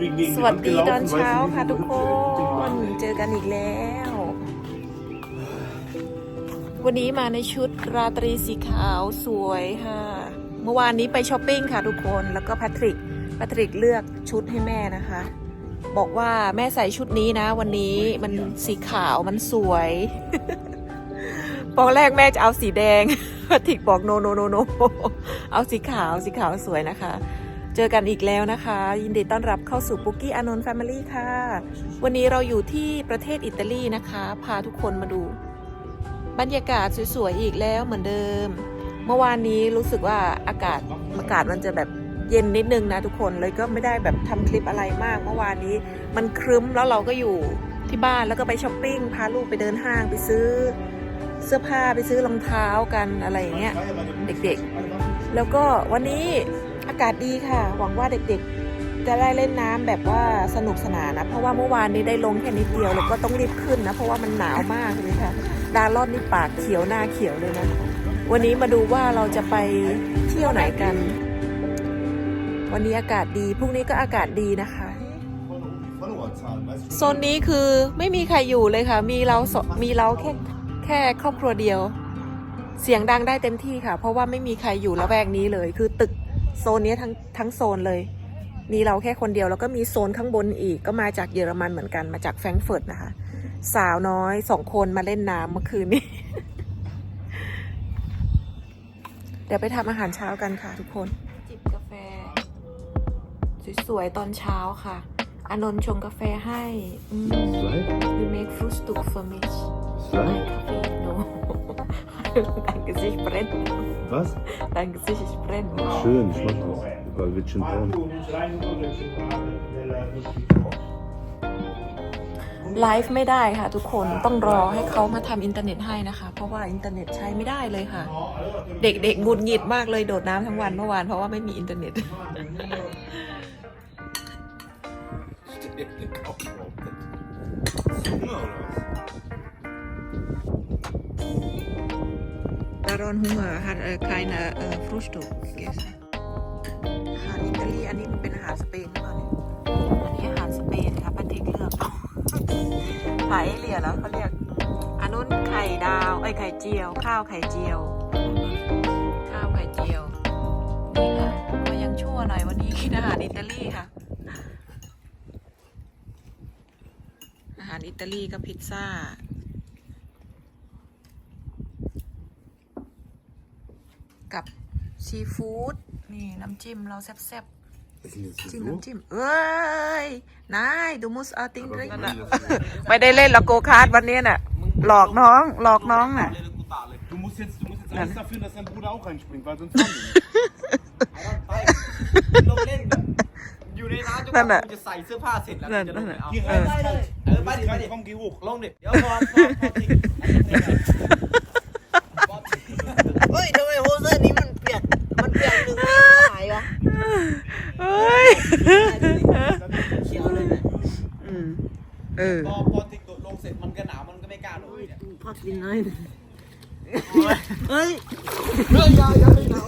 deswegen gegen ส die วัส Wand ดีตอน gelaufen, เช้า weil sie ค่ะ nicht ทุก so ค richtig น machen. เจอกันอีกแล้ว วันนี้มาในชุดราตรีสีขาวสวยค่ะ เมื่อวานนี้ไปช้อปปิ้งค่ะทุกคนแล้วก็แพทริกแพทริกเลือกชุดให้แม่นะคะ บอกว่าแม่ใส่ชุดนี้นะ วันนี้มันสีขาวมันสวยตอนแรกแม่จะเอาสีแดงแพทริกบอกโนโนโนโนเอาสีขาวสีขาวสวยนะคะ เจอกันอีกแล้วนะคะ ยินดีต้อนรับเข้าสู่ปุกกี้อานนท์แฟมิลี่ค่ะ วันนี้เราอยู่ที่ประเทศอิตาลีนะคะ พาทุกคนมาดู บรรยากาศสวยๆอีกแล้วเหมือนเดิม เมื่อวานนี้รู้สึกว่าอากาศอากาศมันจะแบบเย็นนิดนึงนะทุกคนเลยก็ไม่ได้แบบทำคลิปอะไรมาก เมื่อวานนี้มันครึ้มแล้วเราก็อยู่ที่บ้านแล้วก็ไปช้อปปิ้งพาลูกไปเดินห้างไปซื้อเสื้อผ้าไปซื้อรองเท้ากันอะไรอย่างเงี้ยเด็กๆ แล้วก็วันนี้ อากาศดีค่ะ หวังว่าเด็กๆ จะได้เล่นน้ำแบบว่าสนุกสนานนะ เพราะว่าเมื่อวานนี้ได้ลงแค่นิดเดียวแล้วก็ต้องรีบขึ้นนะ เพราะว่ามันหนาวมากเลยค่ะ ดารอนนี่ปากเขียวหน้าเขียวเลยนะ วันนี้มาดูว่าเราจะไปเที่ยวไหนกัน วันนี้อากาศดี พรุ่งนี้ก็อากาศดีนะคะโซนนี้คือไม่มีใครอยู่เลยค่ะ มีเรามีเราแค่แค่ครอบครัวเดียว เสียงดังได้เต็มที่ค่ะ เพราะว่าไม่มีใครอยู่ละแวกนี้เลย คือตึก โซนนี้ทั้งทั้งโซนเลย มีเราแค่คนเดียวแล้วก็มีโซนข้างบนอีกก็มาจากเยอรมันเหมือนกันมาจากแฟรงก์เฟิร์ตนะคะ สาวน้อยสองคนมาเล่นน้ำเมื่อคืนนี้ เดี๋ยวไปทำอาหารเช้ากันค่ะทุกคน จิบกาแฟ สวยๆ ตอนเช้าค่ะ อานนท์ชงกาแฟให้อืม You make Frühstück für mich Nein, Kaffee, no. Dein Gesicht brennt. Was? Dein Gesicht ist brennt. Schön, ich mach das. Überall wird schön braun. ไลฟ์ไม่ได้ค่ะ ทุกคนต้องรอให้เขามาทำอินเทอร์เน็ตให้นะคะ เพราะว่าอินเทอร์เน็ตใช้ไม่ได้เลยค่ะ เด็กๆหงุดหงิดมากเลยโดดน้ำทั้งวันเมื่อวานเพราะว่าไม่มีอินเทอร์เน็ต Daron Hunger hat äh, keine äh, Frühstück gegessen อาหารอิตาลีอันนี้มันเป็นอาหารสเปนหรือเปล่าเนี่ยอันนี้อาหารสเปนค่ะป้าติ๊กเลือกขายเหลียแล้วเขาเรียกอันนู้นไข่ดาวไอ้ยไข่เจียว ข้าวไข่เจียว ข้าวไข่เจียวนี่ค่ะก็ยังชั่วหน่อยวันนี้กินอาหารอิตาลีค่ะ อาหารอิตาลีก็พิซซ่า กับซีฟู้ดนี่น้ำจิ้มเราแซ่บๆจิ้มน้ำจิ้มเอ้ยนายดูมุสอาติงดริงนะไม่ได้เล่นละโกคาร์ดวันนี้น่ะ หลอกน้องหลอกน้องน่ะ Du musst jetzt, du musst jetzt alles dafür, dass dein Bruder auch reinspringt, weil sonst fahren wir nicht. ลงเล่นแบบอยู่ในร้านจนกนั่นว่าน่ะกูจะใส่เสื้อผ้าเสร็จแล้วนั่นจะลงไปนั่นน่ะเอา Hier เอ rein, อ ist kalt. เออไปดิ Ist ไป kalt, ดิ komm, geh hoch. ลงดิเดี๋ยวพอพอพอทิ้งเฮ้ยทำไมโฮเซอร์นี้มันเปียก มันเปียกหนึ่งไม่หายวะ เอ้ย เขียวเลยเนี่ยอืมเออ พอพอทิ้งลงเสร็จมันก็หนาวมันก็ไม่กล้าลงเนี่ยพักกินหน่อยเฮ้ยเรื่องยาวยาวไม่หนาว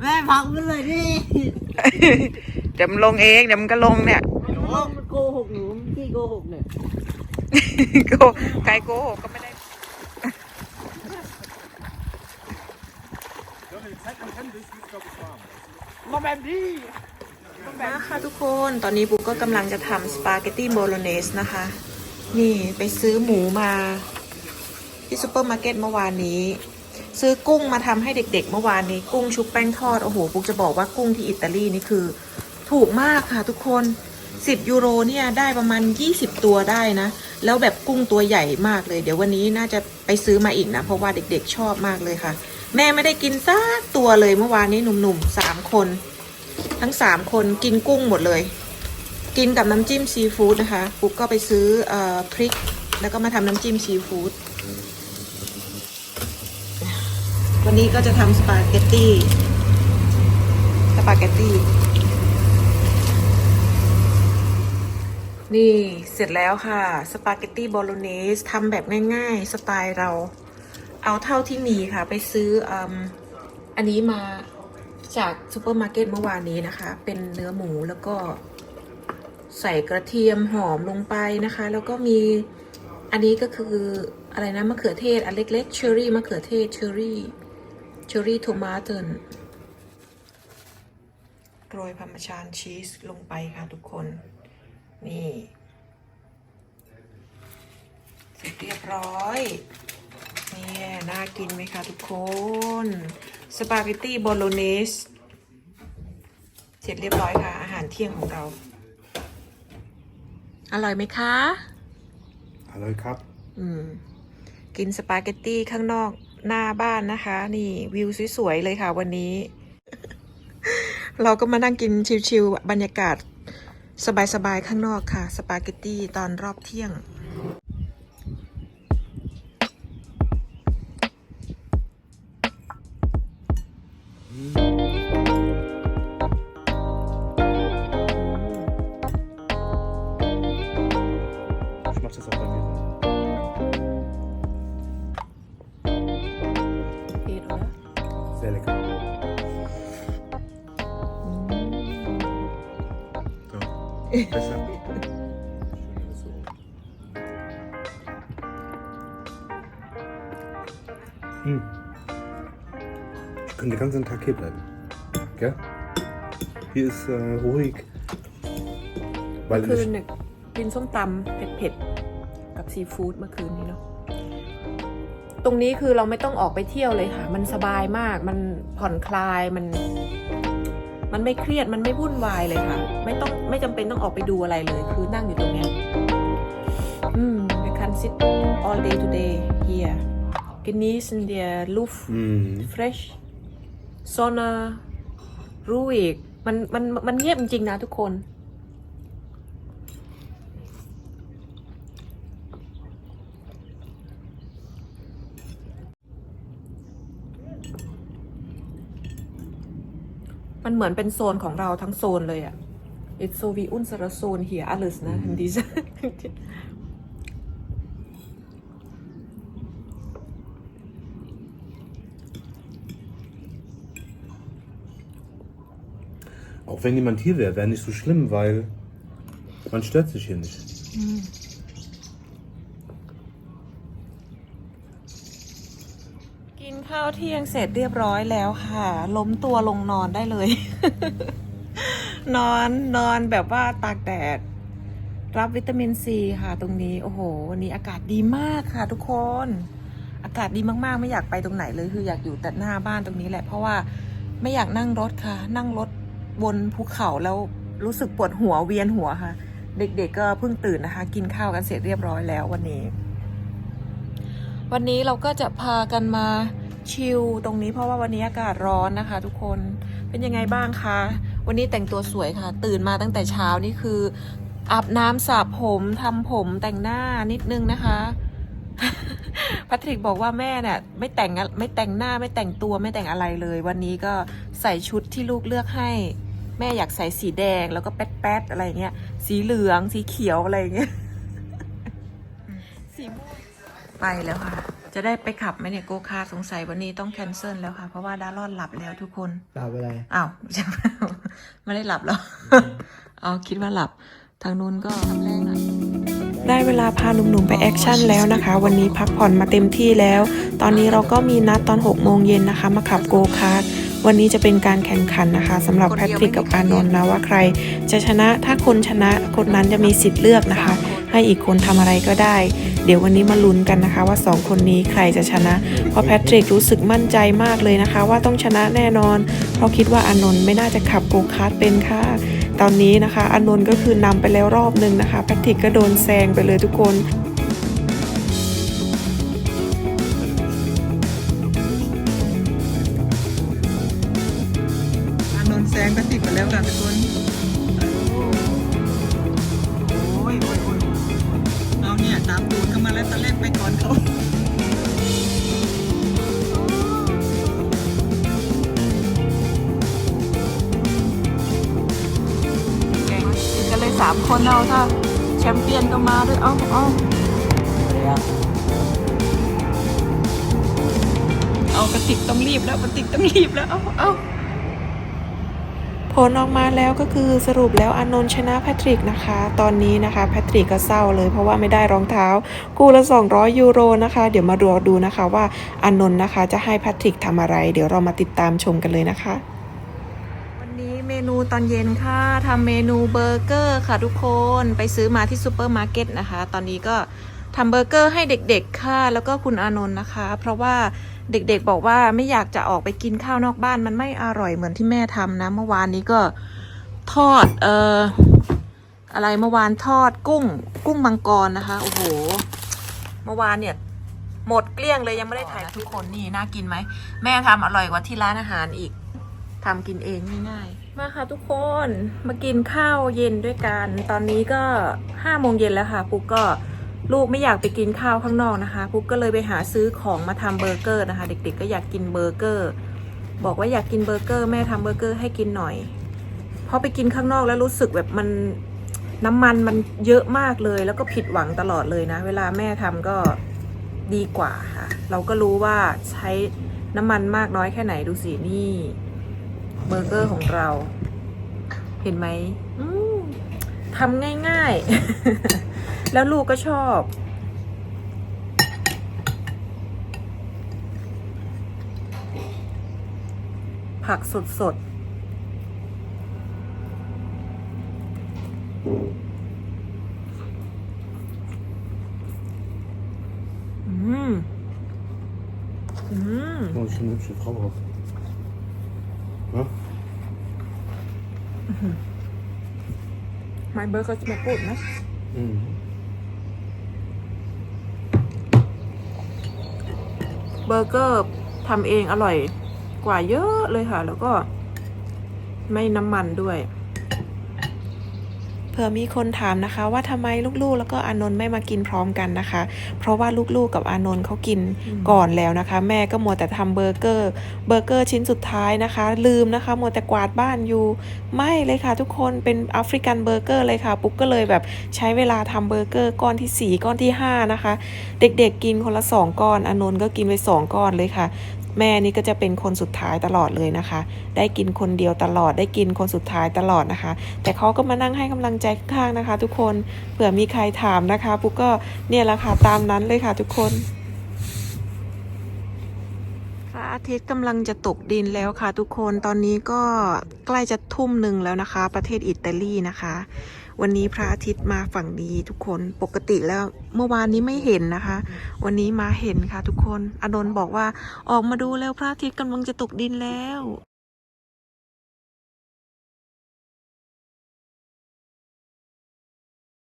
แม่พักไปเลยดิเดี๋ยวมันลงเองเดี๋ยวมันก็ลงเนี่ยมันโกหกหนูมันขี้โกหกเนี่ยโกใครโกหกก็ไม่ได้ มาแบบนี้มาค่ะทุกคนตอนนี้ปุ๊กก็กำลังจะทำสปาเกตตี้โบโลเนสนะคะ นี่ไปซื้อหมูมา ที่ซูเปอร์มาร์เก็ตเมื่อวานนี้ ซื้อกุ้งมาทำให้เด็ก ๆ เมื่อวานนี้ กุ้งชุบแป้งทอด โอ้โหปุ๊กจะบอกว่ากุ้งที่อิตาลีนี่คือ ถูกมากค่ะทุกคน 10 ยูโรเนี่ยได้ประมาณ 20 ตัวได้นะ แล้วแบบกุ้งตัวใหญ่มากเลย เดี๋ยววันนี้น่าจะไปซื้อมาอีกนะ เพราะว่าเด็กๆชอบมากเลยค่ะ แม่ไม่ได้กินสักตัวเลยเมื่อวานนี้หนุ่มๆสามคน ทั้งสามคนกินกุ้งหมดเลย กินกับน้ำจิ้มซีฟู้ดนะคะปุ๊กก็ไปซื้อออพริก แล้วก็มาทำน้ำจิ้มซีฟู้ดวันนี้ก็จะทำสปาเกตตี้สปาเกตตี้ นี่เสร็จแล้วค่ะ สปาเกตตี้บอลเนสทำแบบง่ายๆ สไตล์เรา เอาเท่าที่มีค่ะ ไปซื้ออ,อันนี้มาจากซูเปอร์มาร์เก็ตเมื่อวานนี้นะคะ เป็นเนื้อหมูแล้วก็ ใส่กระเทียมหอมลงไปนะคะ แล้วก็มีอันนี้ก็คืออะไรนะมะเขือเทศอันเล็กๆเชอร์รี่มะเขือเทศเชอร์รี่เชอร์รี่โทมาโตนโรยพาร์เมชานชีสลงไปค่ะทุกคน นี่เสร็จเรียบร้อยเนี่ยน่ากินไหมคะทุกคนสปาเกตตี้โบโลเนสเสร็จเรียบร้อยค่ะ อาหารเที่ยงของเรา อร่อยไหมคะ Hallo, Cup. อืม กินสปาเกตตี้ข้างนอกหน้าบ้านนะคะ นี่วิวสวย ๆ เลยค่ะวันนี้ เราก็มานั่งกินชิวๆบรรยากาศ สบายๆ ข้างนอกค่ะ สปาเกตตี้ตอนรอบเที่ยง Besser. Hm. Ich könnte den ganzen Tag hier bleiben. Gell? Hier ist äh, ruhig. Weil เมื่อคืน ich, เนี่ยกินส้มตำเผ็ดๆ กับซีฟู้ดเมื่อคืนนี้เนาะตรงนี้คือเราไม่ต้องออกไปเที่ยวเลยค่ะ มันสบายมากมันผ่อนคลายมัน มันไม่เครียดมันไม่วุ่นวายเลยค่ะ ไม่ต้องไม่จำเป็นต้องออกไปดูอะไรเลย คือนั่งอยู่ตรงเนี้ยอืม we can sit all day today here genießen der Luft hm, fresh Sonne ruhig มันมันมันเงียบจริงๆนะทุกคน มันเหมือนเป็นโซนของเราทั้งโซนเลยอะ It's so wie unsere Zone hier alles นะ in dieser auch wenn jemand hier wäre, wäre nicht so schlimm, weil man stört sich hier nicht. กิ าวเที่ยงเสร็จเรียบร้อยแล้วค่ะ ล้มตัวลงนอนได้เลย นอนนอนแบบว่าตากแดด รับวิตามินซีค่ะ ตรงนี้ โอ้โห วันนี้อากาศดีมากค่ะ ทุกคน อากาศดีมากๆ ไม่อยากไปตรงไหนเลย คืออยากอยู่แต่หน้าบ้านตรงนี้แหละ เพราะว่าไม่อยากนั่งรถค่ะ นั่งรถบนภูเขาแล้วรู้สึกปวดหัวเวียนหัวค่ะ เด็กๆก็เพิ่งตื่นนะคะ กินข้าวกันเสร็จเรียบร้อยแล้ววันนี้ วันนี้เราก็จะพากันมา ชิลตรงนี้เพราะว่าวันนี้อากาศร้อนนะคะ ทุกคนเป็นยังไงบ้างคะ วันนี้แต่งตัวสวยค่ะ ตื่นมาตั้งแต่เช้านี่คืออาบน้ำสระผมทำผมแต่งหน้านิดนึงนะคะแพทริกบอกว่าแม่เนี่ยไม่แต่งอะไม่แต่งหน้าไม่แต่งตัวไม่แต่งอะไรเลย วันนี้ก็ใส่ชุดที่ลูกเลือกให้ แม่อยากใส่สีแดงแล้วก็แป๊ดๆอะไรเงี้ย สีเหลืองสีเขียวอะไรเงี้ยสีม่วงไปแล้วค่ะ จะได้ไปขับไหมเนี่ยโกคาร์ทสงสัยวันนี้ต้องแคนเซิลแล้วค่ะ เพราะว่าดารอนหลับแล้วทุกคนหลับอะไรอ้าวไม่ได้หลับแล้วเอาคิดว่าหลับทางนู้นก็ทำแรกหน่อยได้เวลาพาหนุ่มๆไปแอคชั่นแล้วนะคะ วันนี้พักผ่อนมาเต็มที่แล้ว ตอนนี้เราก็มีนัดตอน6โมงเย็นนะคะ มาขับโกคาร์ท วันนี้จะเป็นการแข่งขันนะคะสำหรับแพทริกกับอานนท์นะว่าใครจะชนะถ้าคนชนะคนนั้นจะมีสิทธิ์เลือกนะคะ ให้อีกคนทำอะไรก็ได้ เดี๋ยววันนี้มาลุ้นกันนะคะ ว่าสองคนนี้ใครจะชนะ เพราะแพทริกรู้สึกมั่นใจมากเลยนะคะ ว่าต้องชนะแน่นอน เพราะคิดว่าอานนท์ไม่น่าจะขับโกคาร์ทเป็นค่ะตอนนี้นะคะอานนท์ก็คือนำไปแล้วรอบหนึ่งนะคะแพทริกก็โดนแซงไปเลยทุกคน ไปแล้วค่ะทุกคนโอ้ยโอ้ยโอ้ยเอาเนี่ยตามตูนเข้ามาแล้วตอนแรกไปก่อนเขาแกงติดกันเลยสามคนเอาถ้าแชมเปี้ยนก็มาด้วย เอาเอาเอากระติกต้องรีบแล้วกระติกต้องรีบแล้ว เอาเอา ผลออกมาแล้วก็คือสรุปแล้วอานนท์ชนะแพทริกนะคะ ตอนนี้นะคะแพทริกก็เศร้าเลยเพราะว่าไม่ได้รองเท้าคู่ละ 200 ยูโรนะคะ เดี๋ยวมาดูดูนะคะว่าอานนท์นะคะจะให้แพทริกทำอะไร เดี๋ยวเรามาติดตามชมกันเลยนะคะ วันนี้เมนูตอนเย็นค่ะทำเมนูเบอร์เกอร์ค่ะทุกคนไปซื้อมาที่ซูเปอร์มาร์เก็ตนะคะ ตอนนี้ก็ทำเบอร์เกอร์ให้เด็กๆค่ะแล้วก็คุณอานนท์นะคะ เพราะว่า เด็กๆบอกว่าไม่อยากจะออกไปกินข้าวนอกบ้านมันไม่อร่อยเหมือนที่แม่ทำนะ เมื่อวานนี้ก็ทอดเอ่ออะไรเมื่อวานทอดกุ้ง กุ้งมังกรนะคะโอ้โหเมื่อวานเนี่ยหมดเกลี้ยงเลยยังไม่ได้ถ่ายทุกคนนี่น่ากินไหมแม่ทำอร่อยกว่าที่ร้านอาหารอีกทำกินเองง่ายๆมาค่ะทุกคนมากินข้าวเย็นด้วยกัน ตอนนี้ก็ห้าโมงเย็นแล้วค่ะปุ๊กก็ ลูกไม่อยากไปกินข้าวข้างนอกนะคะปุ๊กก็เลยไปหาซื้อของมาทำเบอร์เกอร์นะคะ เด็กๆ ก็อยากกินเบอร์เกอร์ บอกว่าอยากกินเบอร์เกอร์แม่ทำเบอร์เกอร์ให้กินหน่อยพอไปกินข้างนอกแล้วรู้สึกแบบมันน้ำมันมันเยอะมากเลยแล้วก็ผิดหวังตลอดเลยนะ เวลาแม่ทำก็ดีกว่าค่ะ เราก็รู้ว่าใช้น้ำมันมากน้อยแค่ไหนดูสินี่เบอร์เกอร์ของเรา เห็นไหมอืมทำง่ายๆ แล้วลูกก็ชอบ ผักสดๆอืม อืม Oh, ist schon eine hübsche Frau auch. Ja? My burger smells good นะ Mhm. เบอร์เกอร์ทำเองอร่อยกว่าเยอะเลยค่ะ แล้วก็ไม่น้ำมันด้วย เผื่อมีคนถามนะคะว่าทำไมลูกๆ แล้วก็อานนท์ไม่มากินพร้อมกันนะคะ เพราะว่าลูกๆกับอานนท์เขากินก่อนแล้วนะคะ แม่ก็มัวแต่ทำเบอร์เกอร์เบอร์เกอร์ชิ้นสุดท้ายนะคะ ลืมนะคะมัวแต่กวาดบ้านอยู่ไม่เลยค่ะ ทุกคนเป็นแอฟริกันเบอร์เกอร์เลยค่ะ ปุ๊กก็เลยแบบใช้เวลาทำเบอร์เกอร์ก้อนที่ 4 ก้อนที่ 5 นะคะ เด็กๆกินคนละ 2 ก้อนอานนท์ก็กินไป 2 ก้อนเลยค่ะ แม่นี่ก็จะเป็นคนสุดท้ายตลอดเลยนะคะ ได้กินคนเดียวตลอด ได้กินคนสุดท้ายตลอดนะคะ แต่เขาก็มานั่งให้กำลังใจข้างนะคะ ทุกคนเผื่อมีใครถามนะคะปุ๊กก็เนี่ยแหละค่ะตามนั้นเลยค่ะทุกคนพระอาทิตย์กำลังจะตกดินแล้วค่ะทุกคนตอนนี้ก็ใกล้จะทุ่มหนึ่งแล้วนะคะ ประเทศอิตาลีนะคะ วันนี้พระอาทิตย์มาฝั่งนี้ทุกคนปกติแล้วเมื่อวานนี้ไม่เห็นนะคะ วันนี้มาเห็นค่ะทุกคนอดนนบอกว่าออกมาดูแล้วพระอาทิตย์กำลังจะตกดินแล้ว